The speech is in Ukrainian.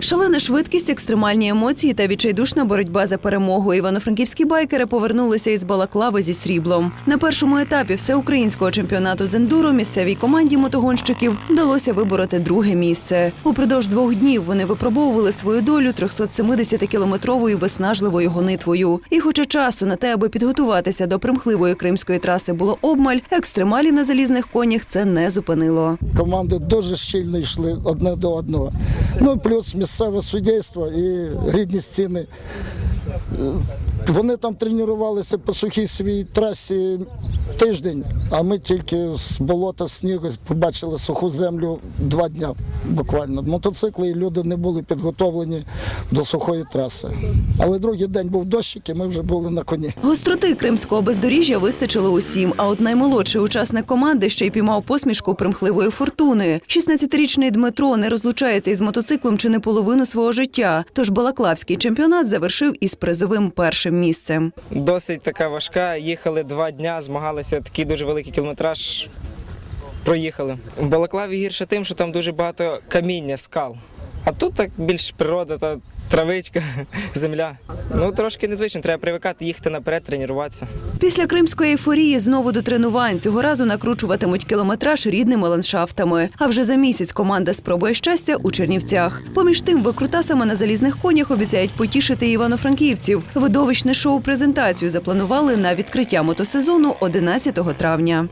Шалена швидкість, екстремальні емоції та відчайдушна боротьба за перемогу. Івано-франківські байкери повернулися із Балаклави зі сріблом. На першому етапі всеукраїнського чемпіонату з ендуро місцевій команді мотогонщиків вдалося вибороти друге місце. Упродовж двох днів вони випробовували свою долю 370-кілометровою виснажливою гонитвою. І хоча часу на те, аби підготуватися до примхливої кримської траси було обмаль, екстремалів на залізних конях це не зупинило. команди дуже щільно йшли одне до одного. Ну плюс місцеве суддівство і рідні стіни. Е, Вони там тренувалися по сухій своїй трасі тиждень, а ми тільки з болота снігу побачили суху землю два дня буквально. Мотоцикли і люди не були підготовлені до сухої траси. Але другий день був дощик, і ми вже були на коні. Гостроти кримського бездоріжжя вистачило усім. А от наймолодший учасник команди ще й піймав посмішку примхливої фортуни. 16-річний Дмитро не розлучається із мотоциклом чи не половину свого життя. Тож балаклавський чемпіонат завершив із призовим першим місцем. Досить така важка. Їхали два дня, змагалися такий дуже великий кілометраж. Проїхали. В Балаклаві гірше тим, що там дуже багато каміння, скал. А тут так більш природа та травичка, земля. Ну трошки незвично, треба привикати їхати наперед, тренуватися. Після кримської ейфорії знову до тренувань цього разу накручуватимуть кілометраж рідними ландшафтами. А вже за місяць команда спробує щастя у Чернівцях. Поміж тим, викрутасами на залізних конях обіцяють потішити івано-франківців. Видовищне шоу презентацію запланували на відкриття мотосезону 11 травня.